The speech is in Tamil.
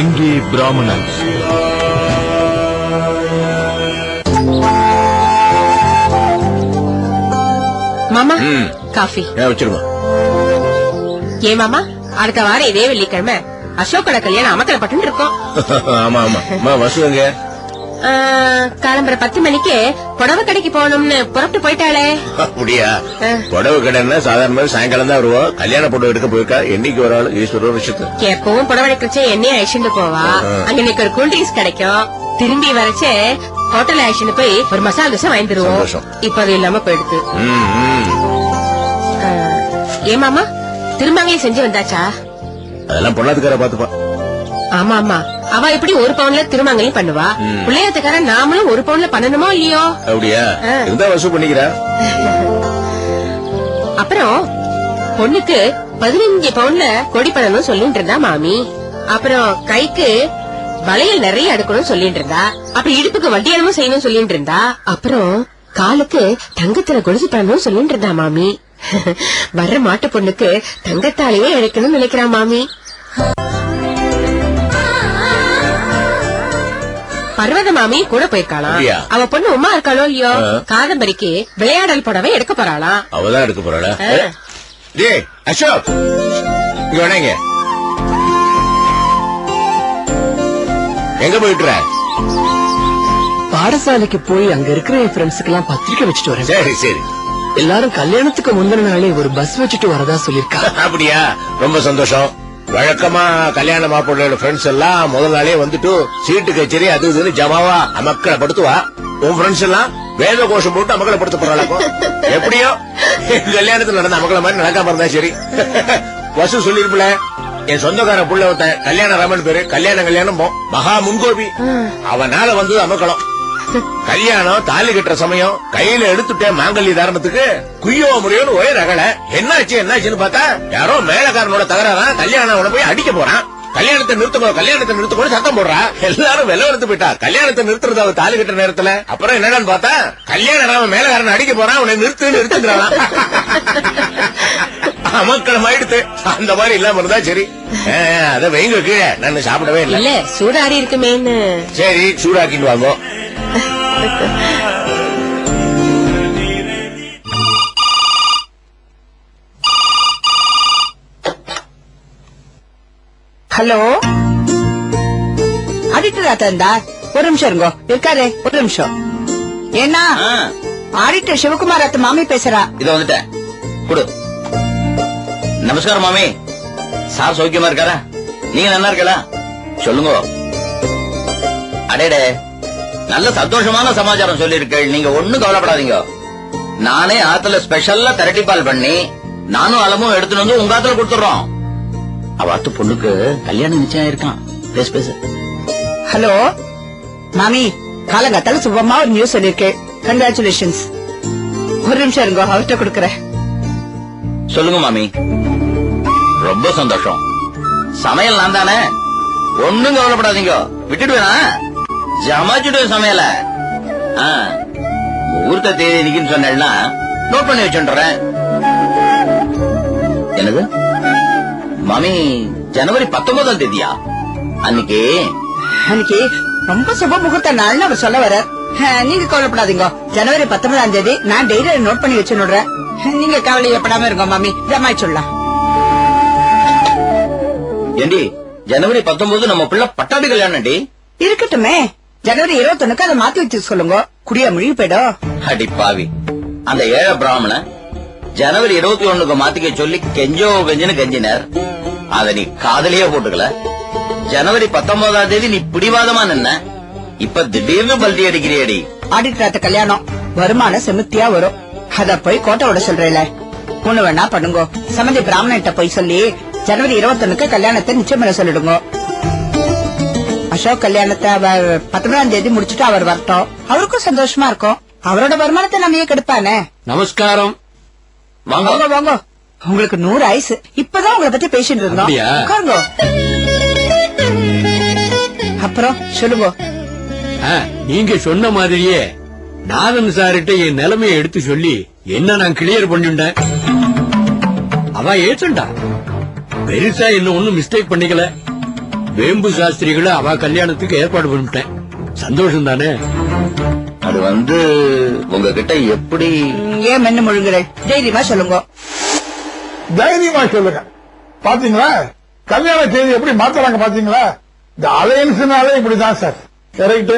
இங்கே பிராமணன்ஸ் மாமா காஃபி. வச்சிருமா. ஏ மாமா அடுத்த வாரம் இதே வெள்ளிக்கிழமை அசோக்கோட கல்யாணம் அமக்கலப்பட்டு இருக்கோம். ஆமா ஆமா. ஆ, காலம்பர பத்து மணிக்கு புடவை கடைக்கு போகணும்னு புறப்பட்டு போயிட்டாளே. அப்படியா. புடவை கடைன்னா சாதாரண சாயங்காலம் தான் வருவோம் கல்யாண புடவை எடுக்க போயிருக்கா? என்னைக்கு ஒரு ஆள் ஈஸ்வர விஷயத்து எப்பவும் புடவை எடுக்கச்சே எண்ணெய் அழிச்சுட்டு போவா. அங்க இன்னைக்கு ஒரு கூல் ட்ரிங்க்ஸ் கிடைக்கும். திரும்பி வரச்சே ஹோட்டல் அழிச்சுட்டு போய் ஒரு மசாலா தோசை வாங்கி தருவோம் சந்தோஷம். இப்ப அது இல்லாம போயிடுது. ம், ம். ஆ, ஏ மாமா திரும்பவே செஞ்சு வந்தாச்சா? அதெல்லாம் பொண்ணாத்துக்கார பாத்துப்பா ஆமா ஆமா. அவ எப்படி ஒரு பவுன்ல திருமங்கலையும் பண்ணுவா? பிள்ளையத்துக்கார நாமளும் ஒரு பவுன்ல பண்ணணுமோ இல்லையோ? அப்படியா. இருந்தா வசூல் பண்ணிக்கிறா. அப்புறம் பொண்ணுக்கு பதினஞ்சு பவுன்ல கொடி பண்ணணும் சொல்லிட்டு இருந்தா மாமி. அப்புறம் கைக்கு வளையல் நிறைய எடுக்கணும் சொல்லிட்டு இருந்தா அப்புறம் இடுப்புக்கு வட்டியானமும் செய்யணும் சொல்லிட்டு இருந்தா அப்புறம் காலுக்கு தங்கத்துல கொலுசு பண்ணணும் சொல்லிட்டு இருந்தா மாமி. வர்ற மாட்டு பொண்ணுக்கு தங்கத்தாலேயே எடுக்கணும்னு நினைக்கிறா மாமி. பர்வத மாமி கூட போயிருக்காளாம்? அவ பொண்ணு உமா இருக்காளோ இல்லையோ. காதம்பரிக்கு விளையாடல் புடவை எடுக்க போறாளாம். அவதான் எடுக்க போறாளா. டேய் அசோக்! இங்க வேணாங்க எங்க போயிட்டுற பாடசாலைக்கு போய் அங்க இருக்கிற என் ஃப்ரெண்ட்ஸுக்கு எல்லாம் பத்திரிக்கை வச்சுட்டு வரேன். சரி சரி. எல்லாரும் கல்யாணத்துக்கு முந்தின நாளே ஒரு பஸ் வச்சுட்டு வரதா சொல்லிருக்கா அப்படியா? ரொம்ப சந்தோஷம். வழக்கமா கல்யாண மாப்பிள்ளையோட ஃப்ரெண்ட்ஸ் எல்லாம் முதல் நாளே வந்துட்டு சீட்டு கச்சேரி அது இதுன்னு ஜமாவா அமக்களை படுத்துவா. உன் ஃப்ரெண்ட்ஸ் எல்லாம் வேத கோஷம் போட்டு அமக்களை படுத்த போறாளாக்கும் எப்படியோ? கல்யாணத்துல நடந்த அமக்களை மாதிரி நடக்காம இருந்தா சரி. வசு சொல்லிருப்புல என் சொந்தக்கார புள்ள ஒருத்தன் கல்யாண ராமன் பேரு கல்யாணம் கல்யாணம் போ மகா முன்கோபி. அவனால வந்தது அமக்களம். கல்யாணம் தாலி கட்டுற சமயம் கையில எடுத்துட்டேன் மாங்கல்ய தாரணத்துக்கு குய்யோ முறையோன்னு ஒரே ரகல. என்னாச்சு என்னாச்சுன்னு பார்த்தா யாரோ மேலக்காரனோட தகராறா கல்யாணம் போய் அடிக்க போறான். கல்யாணத்தை நிறுத்தணும் கல்யாணத்தை நிறுத்தணும் சத்தம் போடுறா. எல்லாரும் வெள்ள எடுத்து போயிட்டா. கல்யாணத்தை நிறுத்துறது அவ தாலி கட்டுற நேரத்துல. அப்புறம் என்னடான்னு பார்த்தா கல்யாணம் அவன் மேலக்காரன் அடிக்க போறான் அவனை நிறுத்து நிறுத்துங்கிறான் அமக்களம் ஆயிடுத்து அந்த மாதிரி இல்லாம இருந்தா சரி. அத வைங்க கீழே. நான் சாப்பிடவே இல்லை. இல்ல சூடாரி இருக்குமேன்னு. சரி சூடாக்கிட்டு வாங்க. ஹலோ? ஆடிட்டர் ஆத்தா ஒரு நிமிஷம் இருங்கோ. இருக்காரு ஒரு நிமிஷம். ஏன்னா ஆடிட்டர் சிவகுமார் அத்த மாமி பேசுறா. இதோ வந்துட்டேன் கொடு. நமஸ்காரம் மாமி. சார் சௌக்கியமா இருக்காரா? நீங்க நல்லா இருக்கலா? சொல்லுங்க. அடேடே. நல்ல சந்தோஷமான சமாச்சாரம் சொல்லியிருக்கேள். நீங்க ஒண்ணும் கவலைப்படாதீங்க. நானே ஆத்துல ஸ்பெஷல்லா திரட்டி பால் பண்ணி நானும் அலமும் எடுத்துட்டு வந்து உங்க ஆத்துல கொடுத்துடுறோம் அவாத்து பொண்ணுக்கு கல்யாணம் நிச்சயம் இருக்கான் பேசு பேசு. ஹலோ? மாமி காலங்காத்தால சுபமா ஒரு நியூஸ் சொல்லிருக்கேன் கங்க்ராச்சுலேஷன்ஸ் ஒரு நிமிஷம் இருங்கோ அவர்கிட்ட கொடுக்கறேன். சொல்லுங்க மாமி. ரொம்ப சந்தோஷம். சமையல் நான் தானே ஒண்ணும் கவலைப்படாதீங்க. விட்டுடுவேனா? ஜமாச்சுடுவேன் சமையல? முகூர்த்த தேதி இன்னைக்குன்னு சொன்னேன்னா நோட் பண்ணி வச்சுடுறேன் என்னது? மாமி ஜனவரி பத்தொன்பதாம் தேதியா? அன்னைக்கு? அன்னைக்கு ரொம்ப சுப முகூர்த்த நாள்னு அவர் சொல்ல வர நீங்க கவலைப்படாதீங்க. ஜனவரி பத்தொன்பதாம் தேதி நான் டெய்லி நோட் பண்ணி வச்சுடுறேன் நீங்க கவலையப்படாம இருங்க மாமி. ஜமாய் சொல்லலாம். ஏண்டி ஜனவரி பத்தொன்பது நம்ம பிள்ளை பட்டாபி கல்யாணம்டி? இருக்கட்டுமே. ஜனவரி இருபத்தொன்னுக்கு அதை மாத்தி வச்சு சொல்லுங்க. குடியா முழுகி போயிடும் அடி பாவி. அந்த ஏழை பிராமண ஜனவரி இருபத்தி ஒண்ணுக்கு மாத்திக்க சொல்லி கெஞ்சோ கெஞ்சின்னு கெஞ்சினர். அத நீ காதலியே போட்டுக்கல. ஜனவரி பத்தொன்பதாம் தேதி நீ பிடிவாதமா நின்ன. இப்ப திடீர்னு பல்டி அடிக்கிறியடி. ஆடிட்டராத்த கல்யாணம் வருமானம் செமித்தியா வரும். அத போய் கோட்டை விட சொல்றேல. ஒண்ணு வேணா பண்ணுங்க. சம்மந்தி பிராமணன்ட்ட போய் சொல்லி ஜனவரி இருபத்தொன்னுக்கு கல்யாணத்தை நிச்சயம் சொல்லிடுங்க. அசோக் கல்யாணத்தை அவர் பத்தொன்பதாம் தேதி முடிச்சுட்டு அவர் வரட்டும். அவருக்கும் சந்தோஷமா இருக்கும். அவரோட வருமானத்தை நம்ம கெடுப்பானே? நமஸ்காரம். வாங்க. வாங்க உங்களுக்கு நூறு ஐஸ் இப்பதான் உங்களை பத்தி பேசிட்டு இருந்தோம்? உட்காருங்க. அப்புறம் சொல்லுங்க. நீங்க சொன்ன மாதிரியே நாதன் சார்கிட்ட என் நிலைமையை எடுத்து சொல்லி என்ன நான் கிளியர் பண்ணிட்டேன். அவ ஏற்றுண்டா பெருசா என்ன ஒண்ணும் மிஸ்டேக் பண்ணிக்கல. வேம்பு சாஸ்திரிகளை அவ கல்யாணத்துக்கு ஏற்பாடு பண்ணிட்டேன். சந்தோஷம் தானே அது வந்து உங்ககிட்ட எப்படி? ஏன் மென்னு முழுங்குறேன்? தைரியமா சொல்லுங்க. தைரியமா சொல்லுங்க. பாத்தீங்களா? கல்யாண தேதி எப்படி மாத்துறாங்க பாத்தீங்களா? இந்த அலையன்ஸ்னாலே இப்படிதான் சார். கரெக்ட்